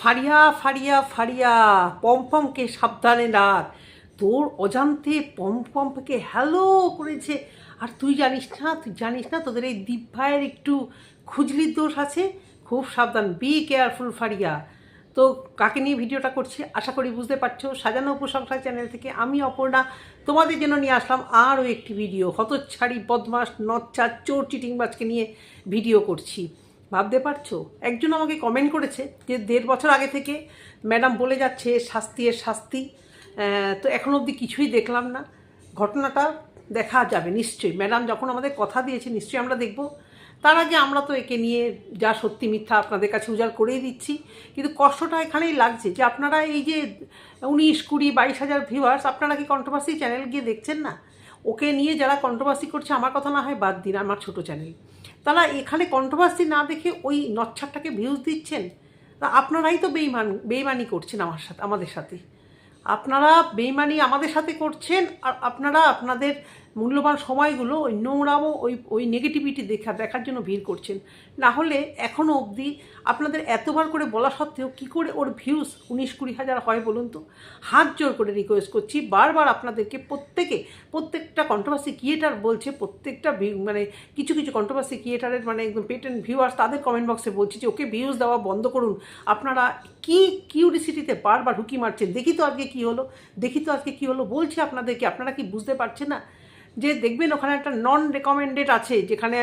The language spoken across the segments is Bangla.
ফারিয়া ফারিয়া ফারিয়া পমপমকে সাবধানে ডাক তোর অজান্তে পমপমকে হ্যালো করেছে। আর তুই জানিস না, তুই জানিস না তোদের এই দীপ ভাইয়ের একটু খুজলির দোষ আছে? খুব সাবধান বি কেয়ারফুল ফারিয়া তো কাকে নিয়ে ভিডিওটা করছি? আশা করি বুঝতে পারছ, সাজানো উপসংসার চ্যানেল থেকে আমি অপর্ণা। তোমাদের জন্য নিয়ে আসলাম আরও একটি ভিডিও হতচ্ছাড়ি বদমাস নচ্চা চোর, চিটিংবাজকে নিয়ে ভিডিও করছি। ভাবতে পারছ? একজন আমাকে কমেন্ট করেছে যে দেড় বছর আগে থেকে ম্যাডাম বলে যাচ্ছে, শাস্তি এর শাস্তি। তো এখন অবধি কিছুই দেখলাম না। ঘটনাটা দেখা যাবে, নিশ্চয়ই। ম্যাডাম যখন আমাদের কথা দিয়েছে, নিশ্চয়ই আমরা দেখব। তার আগে আমরা তো একে নিয়ে যা সত্যি মিথ্যা আপনাদের কাছে উজাড় করেই দিচ্ছি। কিন্তু কষ্টটা এখানেই লাগছে যে আপনারা এই যে উনিশ, কুড়ি, বাইশ হাজার ভিউয়ার্স আপনারা কি কন্ট্রোভার্সি চ্যানেল গিয়ে দেখছেন না? ওকে নিয়ে যারা কন্ট্রোভার্সি করছে, আমার কথা না হয় বাদ দিন, আমার ছোট চ্যানেল তারা এখানে কন্ট্রোভার্সি না দেখে ওই নচ্ছারটাকে ভিউজ দিচ্ছেন? তা আপনারাই তো বেইমান, বেইমানি করছেন আমার সাথে, আমাদের সাথে। আপনারা বেইমানি আমাদের সাথে করছেন, আর আপনারা আপনাদের মূল্যবান সময়গুলো ওই নোংরামো, ওই ওই নেগেটিভিটি দেখা, দেখার জন্য ভিড় করছেন। না হলে এখনও অবধি আপনাদের এতবার করে বলা সত্ত্বেও কী করে ওর ভিউজ উনিশ কুড়ি হাজার হয় বলুন তো? হাত জোর করে রিকোয়েস্ট করছি, বারবার আপনাদেরকে প্রত্যেকে, প্রত্যেকটা কন্ট্রোভার্সি ক্রিয়েটার বলছে, প্রত্যেকটা মানে কিছু কিছু কন্ট্রোভার্সি ক্রিয়েটারের মানে একদম পেটেন্ট ভিউয়ার্স তাদের কমেন্ট বক্সে বলছি যে, ওকে ভিউজ দেওয়া বন্ধ করুন। আপনারা কি কিউরিসিটিতে বারবার হুকি মারছেন? দেখি তো আজকে কী হলো, দেখি তো আজকে কী হলো, বলছি আপনাদেরকে, আপনারা কি বুঝতে পারছেন না? যে দেখবেন ওখানে একটা নন রেকমেন্ডেড আছে, যেখানে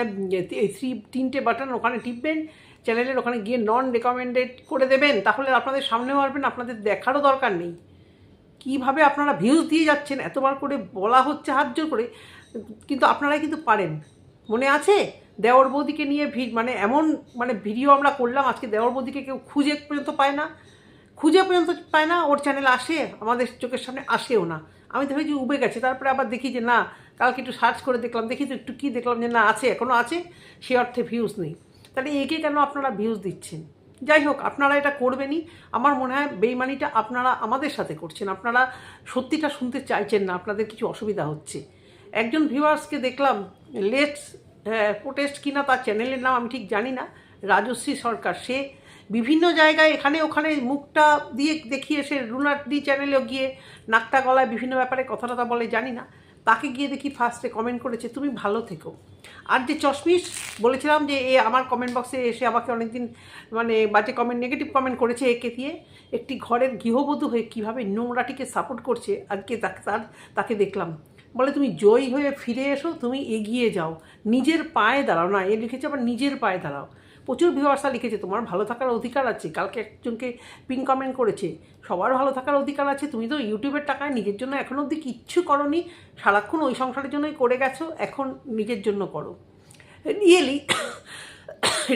থ্রি তিনটে বাটন ওখানে টিপবেন চ্যানেলের ওখানে গিয়ে নন রেকমেন্ডেড করে দেবেন, তাহলে আপনাদের সামনেও আসবেন, আপনাদের দেখারও দরকার নেই। কীভাবে আপনারা ভিউজ দিয়ে যাচ্ছেন, এতবার করে বলা হচ্ছে হাত জোর করে, কিন্তু আপনারাই কিন্তু পারেন। মনে আছে? দেওর বৌদিকে নিয়ে ভিড় মানে এমন মানে ভিডিও আমরা করলাম, আজকে দেওর বৌদিকে কেউ খুঁজে পর্যন্ত পায় না। খুঁজে পর্যন্ত পায় না, ওর চ্যানেল আসে, আমাদের চোখের সামনে আসেও না। আমি ভেবেছি উবে গেছে, তারপরে আবার দেখি যে না কালকে একটু সার্চ করে দেখলাম, দেখি তো একটু কী দেখলাম যে না, আছে এখনও আছে, সে অর্থে ভিউজ নেই। তাহলে একে কেন আপনারা ভিউজ দিচ্ছেন? যাই হোক, আপনারা এটা করবেনই। আমার মনে হয় বেইমানিটা আপনারা আমাদের সাথে করছেন। আপনারা সত্যিটা শুনতে চাইছেন না, আপনাদের কিছু অসুবিধা হচ্ছে। একজন ভিউয়ার্সকে দেখলাম লেটস প্রোটেস্ট কিনা তার চ্যানেলের নাম আমি ঠিক জানি না, রাজশ্রী সরকার। সে বিভিন্ন জায়গায় এখানে ওখানে মুখটা দিয়ে দেখিয়ে সে রুনাটি চ্যানেলেও গিয়ে নাকটা গলায় বিভিন্ন ব্যাপারে কথা টথা বলে, জানি না। তাকে গিয়ে দেখি ফার্স্টে কমেন্ট করেছে, তুমি ভালো থেকো। আর যে চশমিশ বলেছিলাম যে, এ আমার কমেন্ট বক্সে এসে আমাকে অনেকদিন মানে বাজে কমেন্ট নেগেটিভ কমেন্ট করেছে একে দিয়ে। একটি ঘরের গৃহবধূ হয়ে কীভাবে নোংরাটিকে সাপোর্ট করছে, আজকে তার, তাকে দেখলাম। বলে, তুমি জয়ী হয়ে ফিরে এসো, তুমি এগিয়ে যাও। নিজের পায়ে দাঁড়াও। না, এ লিখেছে আবার, নিজের পায়ে দাঁড়াও। প্রচুর ভিউয়ার্সা লিখেছে, তোমার ভালো থাকার অধিকার আছে। কালকে একজনকে পিন কমেন্ট করেছে, সবার ভালো থাকার অধিকার আছে, তুমি তো ইউটিউবের টাকায় নিজের জন্য এখনও অবধি কিচ্ছু করনি, সারাক্ষণ ওই সংসারের জন্যই করে গেছো, এখন নিজের জন্য করো। রিয়েলি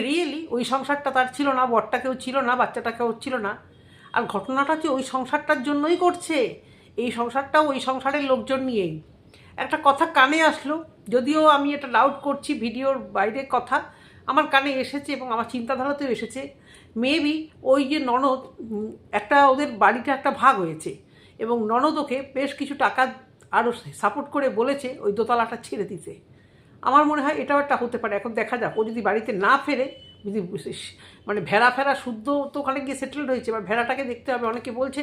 রিয়েলি ওই সংসারটা তার ছিল না, বরটাকেও ছিল না, বাচ্চাটাকেও ছিল না। আর ঘটনাটা হচ্ছে ওই সংসারটার জন্যই করছে। এই সংসারটাও ওই সংসারের লোকজন নিয়েই। একটা কথা কানে আসলো, যদিও আমি এটা ডাউট করছি, ভিডিওর বাইরে কথা আমার কানে এসেছে এবং আমার চিন্তাধারাতেও এসেছে। মেবি ওই যে ননদ একটা ওদের বাড়িটা একটা ভাগ হয়েছে এবং ননদ ওকে বেশ কিছু টাকা আরও সাপোর্ট করে বলেছে, ওই দোতলাটা ছেড়ে দিতে। আমার মনে হয় এটাও একটা হতে পারে। এখন দেখা যাক, ও যদি বাড়িতে না ফেরে, যদি মানে ভেড়া ফেরা শুদ্ধ তো ওখানে গিয়ে সেটেলড হয়েছে। এবার ভেড়াটাকে দেখতে হবে। অনেকে বলছে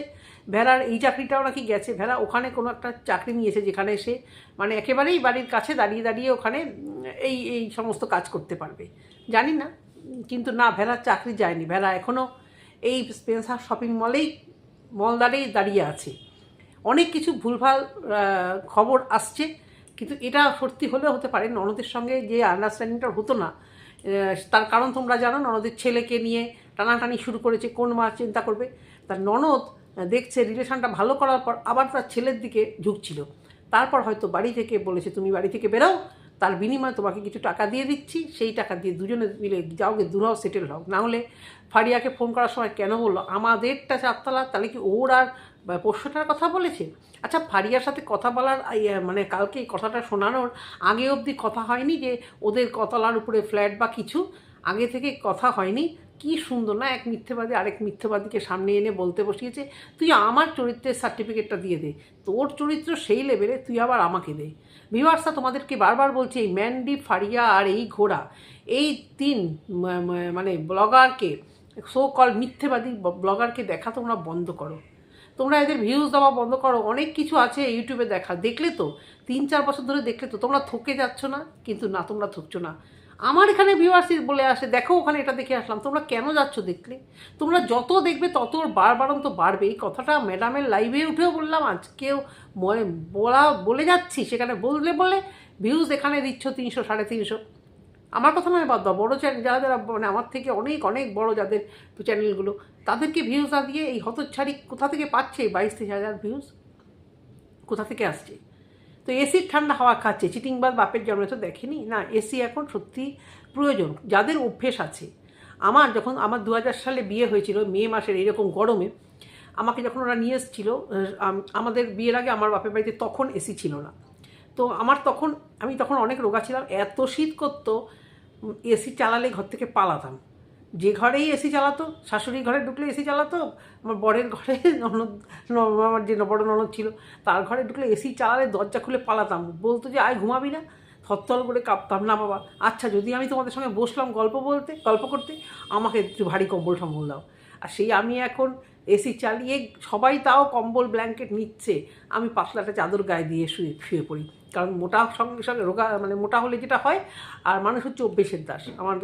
ভেড়ার এই চাকরিটাও নাকি গেছে। ভেড়া ওখানে কোনো একটা চাকরি নিয়েছে যেখানে সে মানে একেবারেই বাড়ির কাছে দাঁড়িয়ে দাঁড়িয়ে ওখানে এই এই সমস্ত কাজ করতে পারবে। জানি না। কিন্তু না ভেড়ার চাকরি যায়নি। ভেড়া এখনও এই স্পেন্সার শপিং মলেই মলদারেই দাঁড়িয়ে আছে। অনেক কিছু ভুলভাল খবর আসছে। কিন্তু এটা সত্যি হলেও হতে পারে। ননদের সঙ্গে যে আন্ডারস্ট্যান্ডিংটা হতো না তার কারণ তোমরা জানো, ননদের ছেলেকে নিয়ে টানাটানি শুরু করেছে, কোন মা চিন্তা করবে? তার ননদ দেখছে রিলেশনটা ভালো করার পর আবার তার ছেলের দিকে ঝুঁকছিল। তারপর হয়তো বাড়ি থেকে বলেছে, তুমি বাড়ি থেকে বেরো তার বিনিময়ে তোমাকে কিছু টাকা দিয়ে দিচ্ছি, সেই টাকা দিয়ে দুজনে মিলে যাও গে দূরাও সেটেল হোক না হলে ফারিয়াকে ফোন করার সময় কেন বলল, আমাদেরটা চারতলা, তাহলে কি ওর আর পোষ্যটার কথা বলেছে? আচ্ছা ফারিয়ার সাথে কথা বলার মানে কালকে কথাটা শোনানোর আগে অবধি কথা হয়নি যে ওদের কতলার উপরে ফ্ল্যাট বা কিছু? আগে থেকে কথা হয়নি। কি সুন্দর না, এক মিথ্যেবাদী আরেক মিথ্যেবাদীকে সামনে এনে বলতে বসিয়েছে, তুই আমার চরিত্রের সার্টিফিকেটটা দিয়ে দে। তোর চরিত্র সেই লেভেলে তুই আবার আমাকে দে। ভিউয়ার্সরা তোমাদেরকে বারবার বলছে, এই ম্যান্ডি, ফারিয়া আর এই ঘোড়া, এই তিন মানে ব্লগারকে সো কল মিথ্যেবাদী ব্লগারকে দেখা তোমরা বন্ধ করো। তোমরা এদের ভিউজ দেওয়া বন্ধ করো। অনেক কিছু আছে ইউটিউবে দেখা। দেখলে তো? তিন, চার বছর ধরে দেখলে তো? তোমরা থকে যাচ্ছ না? কিন্তু না, তোমরা থকছো না। আমার এখানে ভিউয়ার্সিস বলে আসে, দেখো ওখানে এটা দেখে আসলাম। তোমরা কেন যাচ্ছ দেখলে তোমরা যত দেখবে, তত বারবারন্ত বাড়বে। এই কথাটা ম্যাডামের লাইভে উঠেও বললাম, আজকেও বলা বলে যাচ্ছি, সেখানে বললে বলে ভিউজ এখানে দিচ্ছ তিনশো, সাড়ে তিনশো। আমার কথা নয় বাদ দাও, বড়ো চ্যানেল যারা যারা মানে আমার থেকে অনেক অনেক বড় যাদের চ্যানেলগুলো তাদেরকে ভিউজ না দিয়ে এই হতচ্ছাড়ি কোথা থেকে পাচ্ছে বাইশ তেইশ হাজার ভিউজ কোথা থেকে আসছে? তো এসির ঠান্ডা হাওয়া খাচ্ছে চিটিংবাদ বাপের জন্মে তো দেখেনি? না এসি এখন সত্যি প্রয়োজন, যাদের অভ্যেস আছে। আমার যখন, আমার দু হাজার সালে বিয়ে হয়েছিল, মে মাসের এরকম গরমে, আমাকে যখন ওরা নিয়ে এসেছিল আমাদের বিয়ের আগে আমার বাপের বাড়িতে তখন এসি ছিল না। তো আমার তখন, আমি তখন অনেক রোগা ছিলাম, এত শীত করতো এসি চালালে ঘর থেকে পালাতাম। যে ঘরেই এসি চালাতো শাশুড়ি ঘরে ঢুকলে এসি চালাতো, আমার বরের ঘরে ননদ আমার যে বড় ননদ ছিল, তার ঘরে ঢুকলে এসি চালালে দরজা খুলে পালাতাম। বলতো যে, আয়, ঘুমাবি না? থরথর করে কাঁপতাম। না বাবা আচ্ছা যদি আমি তোমাদের সঙ্গে বসলাম গল্প বলতে, গল্প করতে, আমাকে একটু ভারী কম্বল সম্বল দাও। আর সেই আমি এখন এসি চালিয়ে সবাই তাও কম্বল ব্ল্যাঙ্কেট নিচ্ছে। আমি পাতলাটা চাদর গায়ে দিয়ে শুয়ে শুয়ে পড়ি। কারণ মোটা সঙ্গে সঙ্গে রোগা মানে মোটা হলে যেটা হয়, আর মানুষ হচ্ছে অভ্যেসের দাস। আমার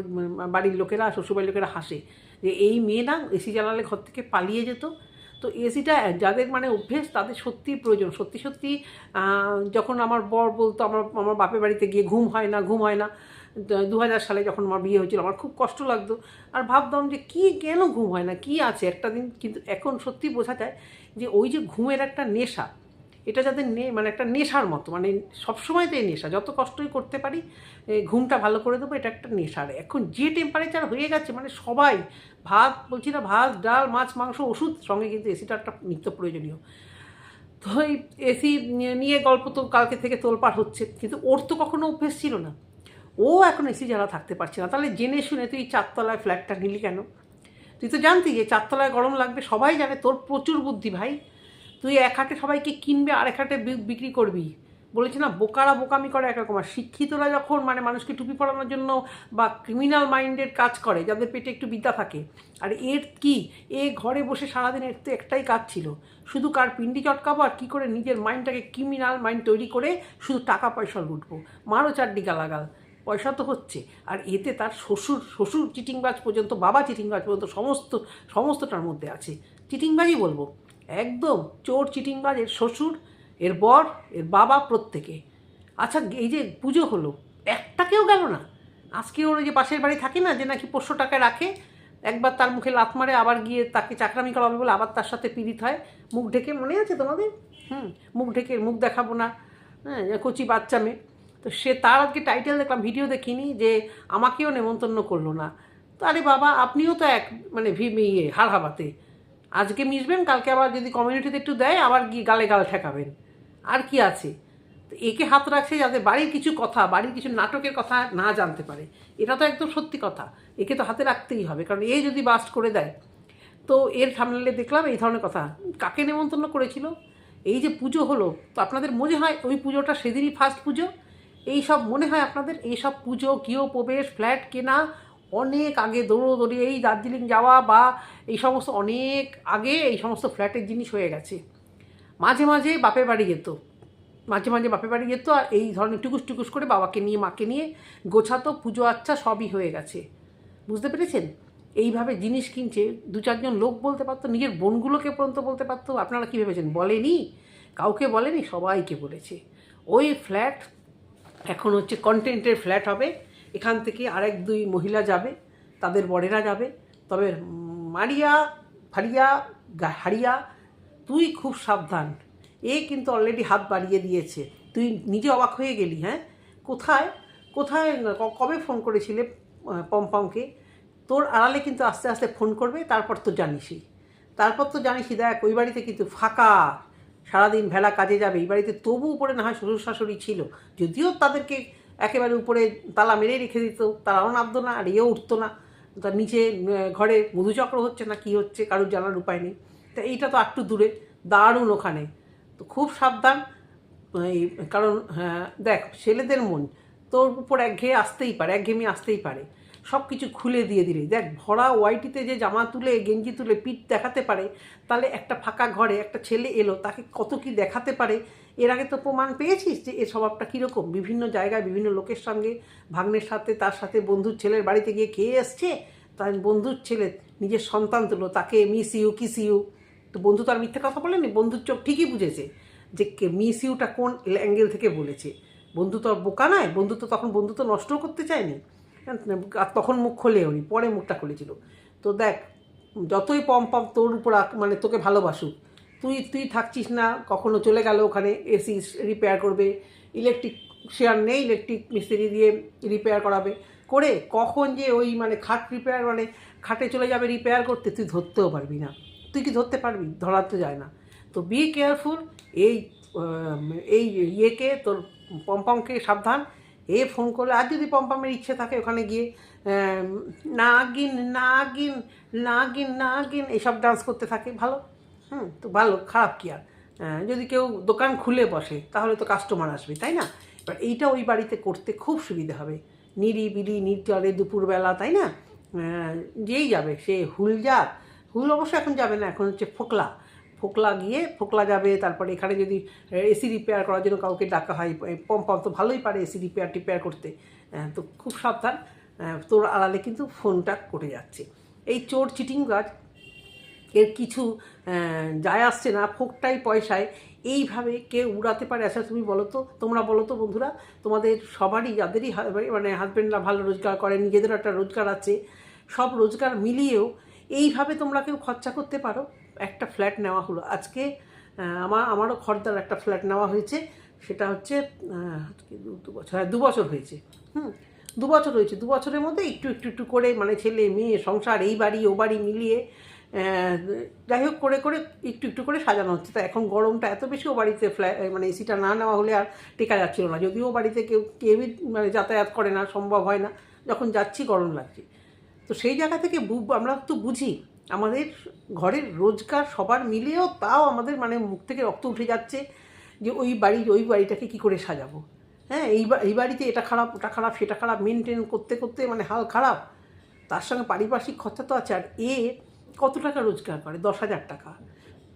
বাড়ির লোকেরা, শ্বশুরবাড়ির লোকেরা হাসে যে এই মেয়ে না এসি চালালে ঘর থেকে পালিয়ে যেত। তো এসিটা যাদের মানে অভ্যেস, তাদের সত্যিই প্রয়োজন। সত্যি সত্যি যখন আমার বর বলতো, আমার আমার বাপের বাড়িতে গিয়ে ঘুম হয় না, ঘুম হয় না দু হাজার সালে যখন আমার বিয়ে হয়েছিল, আমার খুব কষ্ট লাগতো। আর ভাবতাম যে কী কেন ঘুম হয় না, কি আছে? একটা দিন কিন্তু এখন সত্যি বোঝা যায় যে ওই যে ঘুমের একটা নেশা, এটা যাদের নে মানে একটা নেশার মতো মানে সবসময় তো এই নেশা, যত কষ্টই করতে পারি ঘুমটা ভালো করে দেবো, এটা একটা নেশার এখন যে টেম্পারেচার হয়ে গেছে মানে সবাই, ভাত বলছি না, ভাত, ডাল, মাছ, মাংস, ওষুধ, সঙ্গে কিন্তু এসিটা একটা নিত্য প্রয়োজনীয়। তো এই এসি নিয়ে গল্প তো কালকে থেকে তোলপাড় হচ্ছে, কিন্তু ওর তো কখনো অভ্যেস ছিল না। ও এখন এসি যারা থাকতে পারছে না। তাহলে জেনে শুনে তুই চারতলায় ফ্ল্যাটটা নিলি কেন? তুই তো জানতি যে চারতলায় গরম লাগবে, সবাই জানে তোর প্রচুর বুদ্ধি ভাই। তুই এক হাটে সবাইকে কিনবে আর এক হাটে বিক্রি করবি। বলেছে না, বোকারা বোকামি করে একরকম আর শিক্ষিতরা যখন মানে মানুষকে টুপি পরানোর জন্য বা ক্রিমিনাল মাইন্ডের কাজ করে, যাদের পেটে একটু বিদ্যা থাকে, আর এর কি? এ ঘরে বসে সারাদিন এর তো একটাই কাজ ছিল। শুধু কার পিন্ডি চটকাবো আর কী করে নিজের মাইন্ডটাকে ক্রিমিনাল মাইন্ড তৈরি করে শুধু টাকা পয়সা লুটবো। মারও চারডি গালাগাল। পয়সা তো হচ্ছে। আর এতে তার শ্বশুর শ্বশুর চিটিংবাজ পর্যন্ত, বাবা চিটিংবাজ পর্যন্ত সমস্ত, সমস্তটার মধ্যে আছে। চিটিংবাজই বলব। একদম চোর চিটিংবাজ, এর শ্বশুর, এর বর, এর বাবা প্রত্যেকে। আচ্ছা এই যে পুজো হলো একটাকেও গেল না? আজকে ওর যে পাশের বাড়ি থাকে না, যে নাকি পাঁচশো টাকায় রাখে, একবার তার মুখে লাত মারে, আবার গিয়ে তাকে চাকরামি করাবে বলে আবার তার সাথে পীড়িত হয়। মুখ ঢেকে মনে আছে তোমাদের? হুম, মুখ ঢেকে, মুখ দেখাবো না। হ্যাঁ কচি বাচ্চা মেয়ে। তো সে তার আজকে টাইটেল দেখলাম ভিডিও দেখিনি, যে আমাকেও নেমন্তন্ন করল না। তো আরে বাবা, আপনিও তো এক মানে ভি ইয়ে হাড় হাবাতে আজকে মিশবেন, কালকে আবার যদি কমিউনিটিতে একটু দেয়, আবার গিয়ে গালে গাল ঠেকাবেন। আর কি আছে? তো একে হাত রাখছে যাতে বাড়ির কিছু কথা, বাড়ির কিছু নাটকের কথা না জানতে পারে। এটা তো একদম সত্যি কথা। একে তো হাতে রাখতেই হবে, কারণ এ যদি বাস্ট করে দেয়, তো এর সামনে দেখলাম এই ধরনের কথা। কাকে নেমন্তন্ন করেছিল? এই যে পুজো হলো, তো আপনাদের মনে হয় ওই পুজোটা সেদিনই ফার্স্ট পুজো? এই সব মনে হয় আপনাদের? এই সব পুজো, গৃহ প্রবেশ, ফ্ল্যাট কেনা, অনেক আগে দৌড়ো দৌড়োদৌড়ি, এই দার্জিলিং যাওয়া বা এই সমস্ত অনেক আগে এই সমস্ত ফ্ল্যাটের জিনিস হয়ে গেছে। মাঝে মাঝে বাপের বাড়ি যেত। মাঝে মাঝে বাপের বাড়ি যেত আর এই ধরনের টুকুস টুকুস করে বাবাকে নিয়ে, মাকে নিয়ে গোছাতো, পুজো আচ্ছা সবই হয়ে গেছে। বুঝতে পেরেছেন? এইভাবে জিনিস কিনছে, দু চারজন লোক বলতে পারতো, নিজের বোনগুলোকে পর্যন্ত বলতে পারতো। আপনারা কী ভেবেছেন? বলেনি? কাউকে বলেনি? সবাইকে বলেছে। ওই ফ্ল্যাট এখন হচ্ছে কন্টেন্টের ফ্ল্যাট হবে। এখান থেকে আরেক দুই মহিলা যাবে, তাদের বরেরা যাবে। তবে মারিয়া, ফারিয়া হারিয়া, তুই খুব সাবধান। এ কিন্তু অলরেডি হাত বাড়িয়ে দিয়েছে। তুই নিজে অবাক হয়ে গেলি হ্যাঁ? কোথায়? কোথায় কবে ফোন করেছিলে পমপমকে? তোর আড়ালে কিন্তু আস্তে আস্তে ফোন করবে, তারপর তো জানিসই। তারপর তো জানিসই, দেখ, ওই বাড়িতে কিন্তু ফাঁকা। সারাদিন ভেলা কাজে যাবে এই বাড়িতে তবু উপরে না হয় শ্বশুর শাশুড়ি ছিল। যদিও তাদেরকে একেবারে উপরে তালা মেরে রেখে দিত তারাও নামতো না আর এও উঠতো না। তার নিচে ঘরে মধুচক্র হচ্ছে না কি হচ্ছে কারোর জানার উপায় নেই। তা এইটা তো একটু দূরে দারুণ ওখানে। তো খুব সাবধান এই কারণ হ্যাঁ, দেখ ছেলেদের মন তোর উপর একঘেয়ে আসতেই পারে একঘেয়েমি আসতেই পারে। সব কিছু খুলে দিয়ে দিলে। দেখ, ভরা ওয়াইটিতে যে জামা তুলে, গেঞ্জি তুলে, পিঠ দেখাতে পারে, তাহলে একটা ফাঁকা ঘরে একটা ছেলে এলো, তাকে কত কি দেখাতে পারে? এর আগে তো প্রমাণ পেয়েছিস যে এর স্বভাবটা কীরকম? বিভিন্ন জায়গায় বিভিন্ন লোকের সঙ্গে, ভাগ্নের সাথে, তার সাথে বন্ধুর ছেলের বাড়িতে গিয়ে খেয়ে এসছে? তার বন্ধুর ছেলে, নিজের সন্তান তুলো, তাকে মিস ইউ, কিস ইউ। তো বন্ধু তো আর মিথ্যে কথা বলেনি, বন্ধুর চোখ ঠিকই বুঝেছে যে মিস ইউটা কোন অ্যাঙ্গেল থেকে বলেছে। বন্ধু তো আর বোকা নয়, বন্ধু তো তখন বন্ধু তো নষ্টও করতে চায়নি। তখন মুখ খোলেও নি, পরে মুখটা খুলেছিল। তো দেখ, যতই পম পম তোর উপর মানে তোকে ভালোবাসুক, তুই তুই থাকছিস না, কখনো চলে গেল ওখানে, এসি রিপেয়ার করবে ইলেকট্রিক শেয়ার নেই ইলেকট্রিক মিস্ত্রি দিয়ে রিপেয়ার করাবে, করে কখন যে ওই মানে খাট রিপেয়ার মানে খাটে চলে যাবে রিপেয়ার করতে, তুই ধরতেও পারবি না। তুই কি ধরতে পারবি? ধরা তো যায় না। তো বি কেয়ারফুল এই এই ইয়েকে, তোর পম্পমকে সাবধান এ ফোন করলে, আর যদি পম্পামের ইচ্ছে থাকে ওখানে গিয়ে নাগিন নাগিন নাগিন নাগিন এইসব ডান্স করতে থাকে, ভালো? হুম, তো ভালো, খারাপ কি আর? যদি কেউ দোকান খুলে বসে, তাহলে তো কাস্টমার আসবে, তাই না? এবার এইটা ওই বাড়িতে করতে খুব সুবিধে হবে। নিরিবিলি নির্জলে দুপুরবেলা, তাই না? যেই যাবে, সে হুল যাক হুল অবশ্য এখন যাবে না, এখন হচ্ছে ফোকলা। ফোকলা গিয়ে ফোকলা যাবে, তারপরে এখানে যদি এসি রিপেয়ার করার জন্য কাউকে ডাকা হয় পম পম তো ভালোই পারে এসি রিপেয়ার টিপেয়ার করতে। তো খুব সাবধান। তোর আড়ালে কিন্তু ফোনটা কটে যাচ্ছে। এই চোর চিটিং গাছ এর কিছু যায় আসছে না ফোকটাই পয়সায়। এইভাবে কেউ উড়াতে পারে আচ্ছা তুমি বলো তো, তোমরা বলো তো বন্ধুরা, তোমাদের সবারই, যাদেরই মানে হাজব্যান্ডরা ভালো রোজগার করে নিজেদেরও একটা রোজগার আছে, সব রোজগার মিলিয়েও এইভাবে তোমরা কেউ খরচা করতে পারো? একটা ফ্ল্যাট নেওয়া হলো। আজকে আমার আমারও খরদার একটা ফ্ল্যাট নেওয়া হয়েছে। সেটা হচ্ছে দু- বছর হ্যাঁ দু বছর হয়েছে। হুম, দু বছর হয়েছে। দু বছরের মধ্যে একটু একটু একটু করে মানে ছেলে, মেয়ে, সংসার, এই বাড়ি, ও বাড়ি মিলিয়ে যাই হোক করে করে একটু একটু করে সাজানো হচ্ছে। তো এখন গরমটা এত বেশি ও বাড়িতে ফ্ল্যা মানে এসিটা না নেওয়া হলে আর টেকা যাচ্ছিল না। যদিও বাড়িতে কেউ, কেউই মানে যাতায়াত করে না, সম্ভব হয় না। যখন যাচ্ছি গরম লাগছে। তো সেই জায়গা থেকে আমরা তো বুঝি। আমাদের ঘরের রোজগার সবার মিলেও তাও আমাদের মানে মুখ থেকে রক্ত উঠে যাচ্ছে যে ওই বাড়ি, ওই বাড়িটাকে কি করে সাজাবো? হ্যাঁ এই এই বাড়িতে এটা খারাপ, ওটা খারাপ, সেটা খারাপ মেনটেন করতে করতে মানে হাল খারাপ। তার সঙ্গে পারিপার্শ্বিক খরচা তো আছে, আর এ কত টাকা রোজগার করে? দশ হাজার টাকা।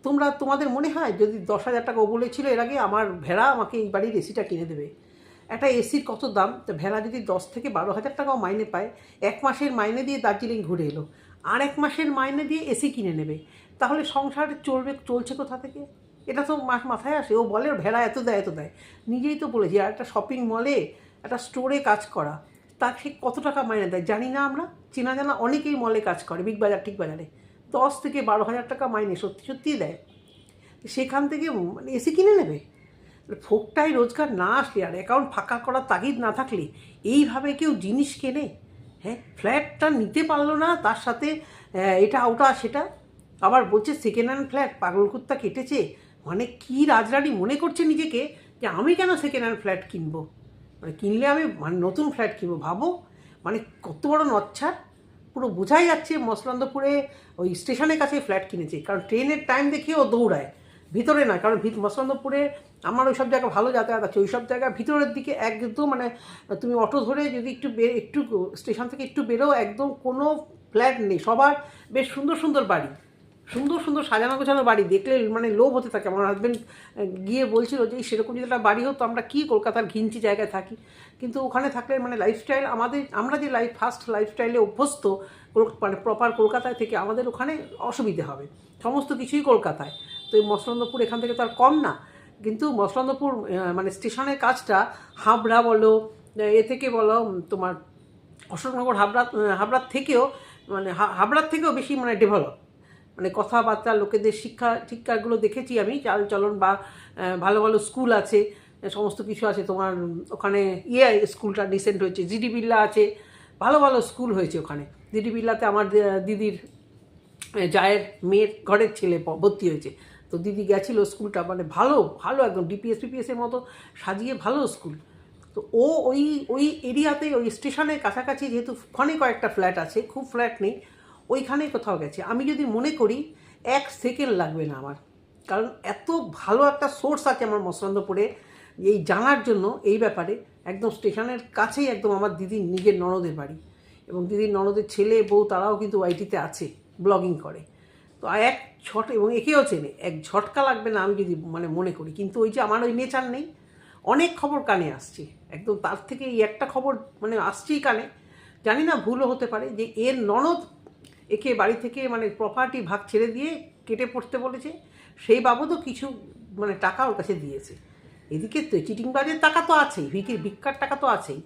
তোমরা, তোমাদের মনে হয় যদি দশ হাজার টাকা ও বলেছিল এর আগে, আমার ভেড়া আমাকে এই বাড়ির এসিটা কিনে দেবে। একটা এসির কত দাম? তো ভেড়া যদি দশ থেকে বারো হাজার টাকাও মাইনে পায়, এক মাসের মাইনে দিয়ে দার্জিলিং ঘুরে এলো। আর এক মাসের মাইনে দিয়ে এসি কিনে নেবে। তাহলে সংসার চলবে, চলছে কোথা থেকে? এটা তো মাস মাথায় আসে। ও বলে, ভেড়া এত দেয় এত দেয়। নিজেই তো বলেছি, আর একটা শপিং মলে একটা স্টোরে কাজ করা, তার সে কত টাকা মাইনে দেয়? জানি না আমরা। চেনা জানা অনেকেই মলে কাজ করে বিগ বাজার, ঠিক বাজারে। দশ থেকে বারো হাজার টাকা মাইনে সত্যি, সত্যিই দেয়। সেখান থেকে মানে এসি কিনে নেবে? ফোকটাই রোজগার না আসলে, আর অ্যাকাউন্ট ফাঁকা করার তাগিদ না থাকলে এইভাবে কেউ জিনিস কেনে? হ্যাঁ ফ্ল্যাটটা নিতে পারল না, তার সাথে এটা ওটা সেটা। আবার বলছে সেকেন্ড হ্যান্ড ফ্ল্যাট পাগল কুত্তা কেটেছে। মানে কী রাজরানি মনে করছে নিজেকে যে আমি কেন সেকেন্ড হ্যান্ড ফ্ল্যাট কিনবো? মানে কিনলে আমি মানে নতুন ফ্ল্যাট কিনবো, ভাবো? মানে কত বড় নচ্ছার। পুরো বোঝাই যাচ্ছে মসলান্দপুরে ওই স্টেশনের কাছে ফ্ল্যাট কিনেছে। কারণ ট্রেনের টাইম দেখিয়ে ও দৌড়ায়। ভিতরে না কারণ ভিত মসলান্দপুরে আমার ওই সব জায়গা ভালো যাতায়াত আছে। ওই সব জায়গা ভিতরের দিকে একদম মানে তুমি অটো ধরে যদি একটু বে একটু স্টেশন থেকে একটু বেরো একদম কোনো ফ্ল্যাট নেই। সবার বেশ সুন্দর সুন্দর বাড়ি। সুন্দর সুন্দর সাজানো গোছানো বাড়ি। দেখলে মানে লোভ হতে থাকে। আমার হাজব্যান্ড গিয়ে বলছিল যে সেরকম যদি একটা বাড়ি হতো আমরা কী কলকাতার ঘিঞ্চি জায়গায় থাকি? কিন্তু ওখানে থাকলে মানে লাইফস্টাইল আমাদের আমরা যে লাইফ ফার্স্ট লাইফস্টাইলে অভ্যস্ত মানে প্রপার কলকাতায় থেকে আমাদের ওখানে অসুবিধে হবে। সমস্ত কিছুই কলকাতায়। তো এই মসলন্দপুর এখান থেকে তো আর কম না। কিন্তু মসলন্দপুর মানে স্টেশনের কাজটা হাবড়া বলো, এ থেকে বলো তোমার অশোকনগর হাবড়া হাবড়ার থেকেও মানে হাবড়ার থেকেও বেশি মানে ডেভেলপ মানে কথাবার্তা, লোকেদের শিক্ষা, শিক্ষাগুলো দেখেছি আমি, চাল চলন বা ভালো ভালো স্কুল আছে, সমস্ত কিছু আছে, তোমার ওখানে ইয়ে স্কুলটা রিসেন্ট হয়েছে, জিডি বিল্লা আছে, ভালো ভালো স্কুল হয়েছে ওখানে। জিডি বিল্লাতে আমার দিদির জায়ের মেয়ের ঘরের ছেলে ভর্তি হয়েছে। তো দিদি গেছিল স্কুলটা মানে ভালো ভালো একদম ডিপিএস পিপিএসের মতো সাজিয়ে ভালো স্কুল। তো ও ওই ওই এরিয়াতে, ওই স্টেশনের কাছাকাছি যেহেতু ওখানে কয়েকটা ফ্ল্যাট আছে, খুব ফ্ল্যাট নেই, ওইখানে কোথাও গেছে। আমি যদি মনে করি, এক সেকেন্ড লাগবে না আমার। কারণ এত ভালো একটা সোর্স আছে আমার মসলন্দপুরে এই জানার জন্য এই ব্যাপারে। একদম স্টেশনের কাছেই একদম আমার দিদির নিজের ননদের বাড়ি। এবং দিদির ননদের ছেলে, বউ, তারাও কিন্তু ওয়াইটিতে আছে, ব্লগিং করে। তো এক ছট এবং একেও চেনে, এক ঝটকা লাগবে না আমি যদি মানে মনে করি। কিন্তু ওই যে আমার ওই নেচার নেই। অনেক খবর কানে আসছে। একদম তার থেকে এই একটা খবর মানে আসছেই কানে। জানি না ভুলও হতে পারে যে এর ননদ একে বাড়ি থেকে মানে প্রপার্টি ভাগ ছেড়ে দিয়ে কেটে পড়তে বলেছে। সেই বাবদও কিছু মানে টাকা ওর কাছে দিয়েছে। এদিকে তো চিটিংবাজের টাকা তো আছেই, ভিকির ভিক্ষার টাকা তো আছেই।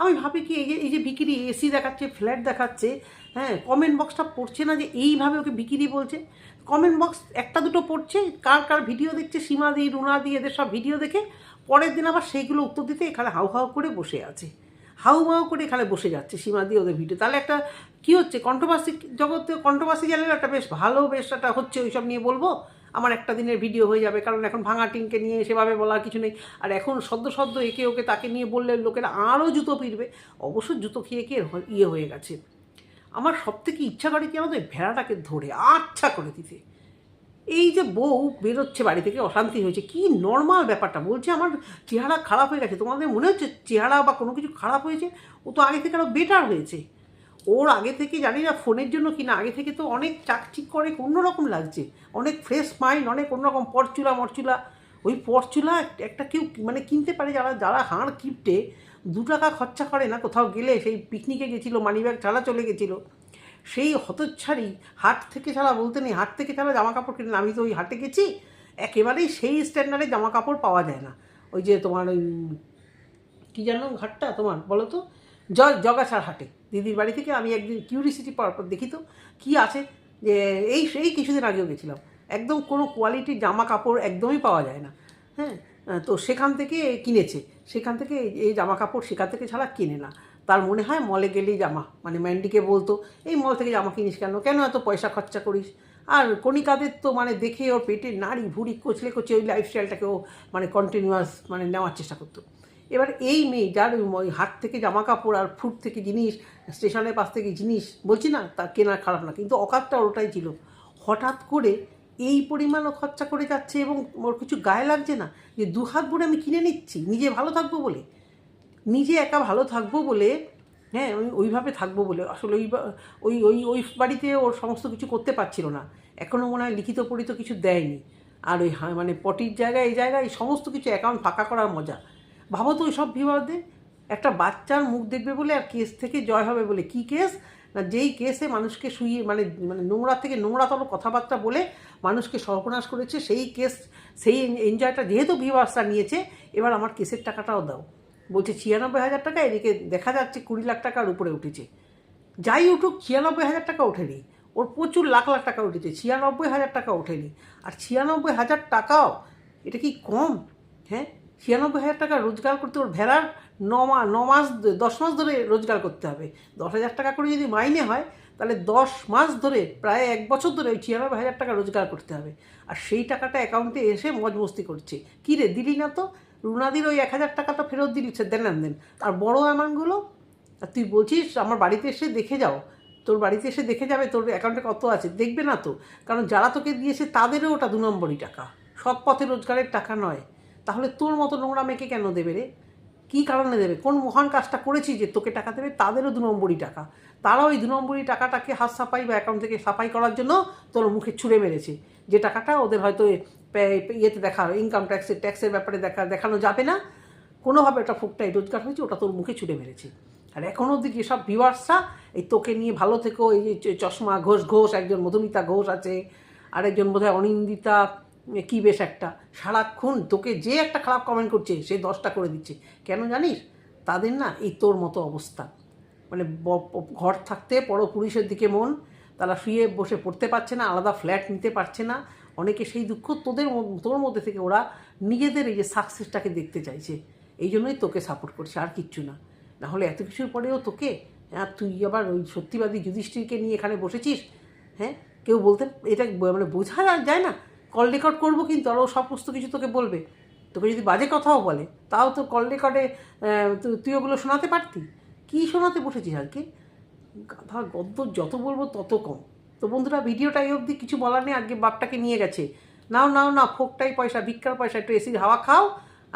আমি ভাবি কি এই যে এই যে বিক্রি এসি দেখাচ্ছে, ফ্ল্যাট দেখাচ্ছে হ্যাঁ কমেন্ট বক্সটা পড়ছে না যে এইভাবে ওকে বিক্রি বলছে। কমেন্ট বক্স একটা দুটো পড়ছে, কার কার ভিডিও দেখছে, সীমা দি, রুনা দি, এদের সব ভিডিও দেখে পরের দিন আবার সেইগুলো উত্তর দিতে এখানে হাউ হাউ করে বসে আছে। হাউ মাউ করে এখানে বসে যাচ্ছে সীমা দিয়ে ওদের ভিডিও তাহলে একটা কী হচ্ছে কন্ট্রোভার্সি জগতে কন্ট্রোভার্সি চ্যানেল একটা বেশ ভালো, বেশ একটা হচ্ছে ওইসব নিয়ে বলব। আমার একটা দিনের ভিডিও হয়ে যাবে, কারণ এখন ভাঙা টিনকে নিয়ে সেভাবে বলার কিছু নেই। আর এখন সদ্য সদ্য একে ওকে তাকে নিয়ে বললে লোকেরা আরও জুতো ফিরবে অবশ্য জুতো খেয়ে হ- ইয়ে হয়ে গেছে। আমার সব থেকে ইচ্ছা করে কি আমাদের ভেড়াটাকে ধরে আচ্ছা করে দিতে। এই যে বউ বেরোচ্ছে বাড়ি থেকে, অশান্তি হয়েছে। কি নর্মাল ব্যাপারটা? বলছে, আমার চেহারা খারাপ হয়ে গেছে। তোমাদের মনে হচ্ছে চেহারা বা কোনো কিছু খারাপ হয়েছে? ও তো আগে থেকে আরও বেটার হয়েছে। ওর আগে থেকে জানি না ফোনের জন্য কি না, আগে থেকে তো অনেক চাকচিক করে, অন্যরকম লাগছে। অনেক ফ্রেশ মাইন্ড অনেক অন্যরকম পরচুলা মরচুলা ওই পরচুলা একটা কেউ মানে কিনতে পারে যারা যারা হাড় কিপটে দু টাকা খরচা করে না কোথাও গেলে, সেই পিকনিকে গেছিল মানিব্যাগ ছাড়া চলে গেছিল। সেই হতচ্ছাড়ি হাট থেকে ছাড়া বলতে নেই, হাট থেকে ছাড়া জামা কাপড় কিনে, আমি তো ওই হাটে গেছি, একেবারেই সেই স্ট্যান্ডার্ডে জামা কাপড় পাওয়া যায় না। ওই যে তোমার ওই, কী জানো ঘাটটা তোমার, বলো তো? জ জগাছাড় হাটে। দিদির বাড়ি থেকে আমি একদিন কিউরিসিটি পাওয়ার পর দেখি তো, কী আছে? যে এই, সেই কিছুদিন আগেও গেছিলাম। একদম কোনো কোয়ালিটির জামা কাপড় একদমই পাওয়া যায় না। হ্যাঁ তো সেখান থেকে কিনেছে। সেখান থেকে এই- জামা কাপড় সেখান থেকে ছাড়া কিনে না। তার মনে হয় মলে গেলেই জামা। মানে ম্যান্ডিকে বলতো, এই মল থেকে জামা কিনিস কেন? কেন এত পয়সা খরচা করিস? আর কণিকাদের তো মানে দেখে ওর পেটে নাড়ি ভুড়ি কচলে কচলে ওই লাইফস্টাইলটাকে ও মানে কন্টিনিউয়াস মানে নেওয়ার চেষ্টা করতো। এবার এই মেয়ে যার ওই হাট থেকে জামা কাপড় আর ফুট থেকে জিনিস স্টেশনের পাশ থেকে জিনিস, বলছি না, তা কেনা খারাপ না। কিন্তু অকাতটা ওটাই ছিল। হঠাৎ করে এই পরিমাণও খরচা করে যাচ্ছে এবং ওর কিছু গায়ে লাগছে না যে দু হাত ভরে আমি কিনে নিচ্ছি, নিজে ভালো থাকব বলে। নিজে একা ভালো থাকব বলে হ্যাঁ আমি ওইভাবে থাকব বলে। আসলে ওই ওই ওই ওই বাড়িতে ওর সমস্ত কিছু করতে পারছিল না। এখনও মনে হয় লিখিত পড়িত কিছু দেয়নি। আর ওই মানে পটির জায়গায়, এই জায়গায় এই সমস্ত কিছু অ্যাকাউন্ট ফাঁকা করার মজা। ভাবো তো ওই সব বিবাদে। একটা বাচ্চার মুখ দেখবে বলে আর কেস থেকে জয় হবে বলে। কি কেস? না যেই কেসে মানুষকে শুয়ে মানে মানে নোংরা থেকে নোংরাতর কথাবার্তা বলে মানুষকে সর্বনাশ করেছে, সেই কেস সেই এনজয়টা যেহেতু ভিউয়ার্সরা নিয়েছে, এবার আমার কেসের টাকাটাও দাও। বলছে ছিয়ানব্বই হাজার টাকা, এদিকে দেখা যাচ্ছে কুড়ি লাখ টাকার উপরে উঠেছে। যাই উঠুক, ছিয়ানব্বই হাজার টাকা ওঠেনি। ওর প্রচুর লাখ লাখ টাকা উঠেছে, ছিয়ানব্বই হাজার টাকা ওঠেনি। আর ছিয়ানব্বই হাজার টাকাও, এটা কি কম? হ্যাঁ? ছিয়ানব্বই হাজার টাকা রোজগার করতে ওর ভেড়ার ন মাস, দশ মাস ধরে রোজগার করতে হবে। দশ হাজার টাকা করে যদি মাইনে হয় তাহলে দশ মাস ধরে, প্রায় এক বছর ধরে ওই ছিয়ানব্বই হাজার টাকা রোজগার করতে হবে। আর সেই টাকাটা অ্যাকাউন্টে এসে মজ মস্তি করছে। কী রে, দিলি না তো? রুনাদির ওই এক হাজার টাকাটা ফেরত দিলি সে দেন দেন আর বড় অ্যামাউন্টগুলো আর তুই বলছিস আমার বাড়িতে এসে দেখে যাও। তোর বাড়িতে এসে দেখে যাবে তোর অ্যাকাউন্টে কত আছে। দেখবে না তো? কারণ যারা তোকে দিয়েছে তাদেরও ওটা দু নম্বরই টাকা। সৎ পথে রোজগারের টাকা নয়। তাহলে তোর মতো নোংরা মেয়েকে কেন দেবে রে? কী কারণে দেবে? কোন মহান কাজটা করেছি যে তোকে টাকা দেবে? তাদেরও দু নম্বরই টাকা। তারাও ওই দু নম্বরই টাকাটাকে হাত সাফাই বা অ্যাকাউন্ট থেকে সাফাই করার জন্য তোর মুখে ছুঁড়ে মেরেছে। যে টাকাটা ওদের হয়তো ইয়েতে দেখা ইনকাম ট্যাক্সের ট্যাক্সের ব্যাপারে দেখা, দেখানো যাবে না। কোনোভাবে একটা ফুকটাই রোজগার হয়েছে, ওটা তোর মুখে ছুঁড়ে মেরেছে। আর এখন অবধি যেসব ভিউয়ার্সরা এই তোকে নিয়ে ভালো থেকো, এই যে চশমা ঘোষ ঘোষ, একজন মধুমিতা ঘোষ আছে, আরেকজন বোধহয় অনিন্দিতা কি বেশ একটা। সারাক্ষণ তোকে যে একটা খারাপ কমেন্ট করছে, সে দশটা করে দিচ্ছে। কেন জানিস? তাদের না এই তোর মতো অবস্থা। মানে ঘর থাকতে পুলিশের দিকে মন। তারা শুয়ে বসে পড়তে পারছে না, আলাদা ফ্ল্যাট নিতে পারছে না। অনেকে সেই দুঃখ তোদের তোর মধ্যে থেকে ওরা নিজেদের এই যে সাকসেসটাকে দেখতে চাইছে। এই জন্যই তোকে সাপোর্ট করছে, আর কিচ্ছু না। না হলে এত কিছুর পরেও তোকে আর তুই আবার ওই সত্যিবাদী যুধিষ্ঠিরকে নিয়ে এখানে বসেছিস হ্যাঁ? কেউ বলতে, এটা মানে বোঝা যায় না। কল রেকর্ড করব কিন্তু আরও সমস্ত কিছু তোকে বলবে। তোকে যদি বাজে কথাও বলে, তাও তো কল রেকর্ডে তুই ওগুলো শোনাতে পারতি? কী শোনাতে বসেছিস আজকে? গাধা গদ্য যত বলব তত কম। তো বন্ধুরা, ভিডিওটা এই অবধি কিছু বলার নেই আজকে বাপটাকে নিয়ে গেছে। নাও নাও না ফোকটাই পয়সা, ভিক্ষার পয়সা, একটু এসির হাওয়া খাও,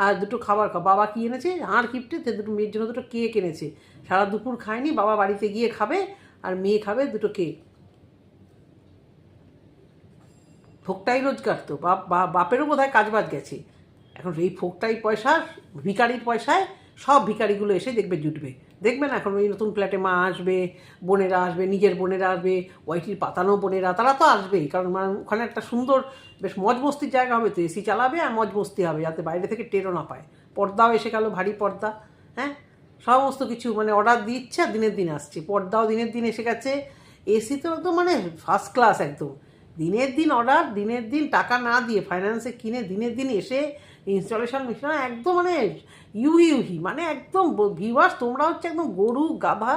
আর দুটো খাবার খাও। বাবা কি এনেছে? আর তে দুটো মেয়ের জন্য দুটো কেক এনেছে। সারা দুপুর খায়নি, বাবা বাড়িতে গিয়ে খাবে, আর মেয়ে খাবে দুটো কেক। ফোকটাই রোজগার তো, বাপ বাপেরও বোধ হয় কাজবাজ গেছে। এখন এই ফোকটাই পয়সা, ভিকারির পয়সায় সব ভিকারিগুলো এসে দেখবে জুটবে। দেখবেন এখন ওই নতুন ফ্ল্যাটে মা আসবে, বোনেরা আসবে, নিজের বোনেরা আসবে ওয়াইটির পাতানো বোনেরা, তারা তো আসবেই। কারণ মানে ওখানে একটা সুন্দর, বেশ মজ মস্তির জায়গা হবে তো এসি চালাবে আর মজ মস্তি হবে, যাতে বাইরে থেকে টেরও না পায়। পর্দাও এসে গেল, ভারী পর্দা হ্যাঁ? সমস্ত কিছু মানে অর্ডার দিচ্ছে আর দিনের দিন আসছে। পর্দাও দিনের দিন এসে গেছে। এসি তো একদম মানে ফার্স্ট ক্লাস একদম। দিনের দিন অর্ডার দিনের দিন টাকা না দিয়ে ফাইন্যান্সে কিনে দিনের দিন এসে ইনস্টলেশন মিশন একদম মানে ইউহি ইউহি মানে একদম ভিউয়ার্স তোমরা হচ্ছে একদম গরু, গাধা,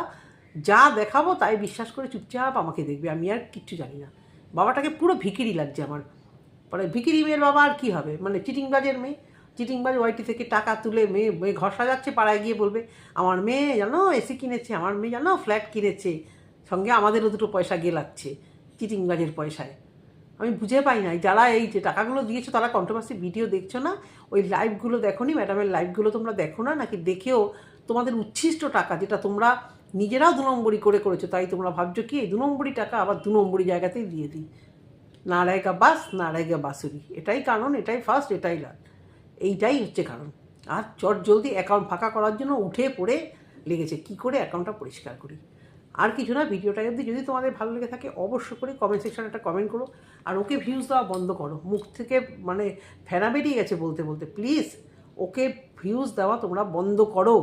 যা দেখাবো তাই বিশ্বাস করে চুপচাপ আমাকে দেখবে। আমি আর কিচ্ছু জানি না। বাবাটাকে পুরো ভিকিরি লাগছে আমার। পরে ভিকিরি মেয়ের বাবা আর কী হবে? মানে চিটিংবাজের মেয়ে। চিটিংবাজ ওয়াইটি থেকে টাকা তুলে মেয়ে মেয়ে ঘর সাজাচ্ছে, পাড়ায় গিয়ে বলবে, আমার মেয়ে জানো, এসি কিনেছে, আমার মেয়ে জানো, ফ্ল্যাট কিনেছে, সঙ্গে আমাদেরও দুটো পয়সা গেলাচ্ছে, চিটিংবাজের পয়সায়। আমি বুঝে পাই না যারা এই যে টাকাগুলো দিয়েছ, তারা কন্ট্রোভার্সি ভিডিও দেখছ না? ওই লাইভগুলো দেখো নি ম্যাডামের লাইভগুলো তোমরা দেখো না? নাকি দেখেও তোমাদের উচ্ছিষ্ট টাকা যেটা তোমরা নিজেরাও দু নম্বরই করে করেছ, তাই তোমরা ভাবছ কি, এই দু নম্বরই টাকা আবার দু নম্বরই জায়গাতেই দিয়ে দিই। না আড়াইগা বাস না আড়াইগা বাসুরি এটাই কারণ, এটাই ফার্স্ট এটাই লাল এইটাই হচ্ছে কারণ। আর চট জলদি অ্যাকাউন্ট ফাঁকা করার জন্য উঠে পড়ে লেগেছে। কি করে অ্যাকাউন্টটা পরিষ্কার করি? আর কিছু না ভিডিওটা অবধি যদি তোমাদের ভালো লেগে থাকে অবশ্য করে কমেন্ট সেকশনে একটা কমেন্ট করো। আর ওকে ভিউজ দেওয়া বন্ধ করো। মুখ থেকে মানে ফেনা বেরিয়ে গেছে বলতে বলতে। প্লিজ ওকে ভিউজ দেওয়া তোমরা বন্ধ করো।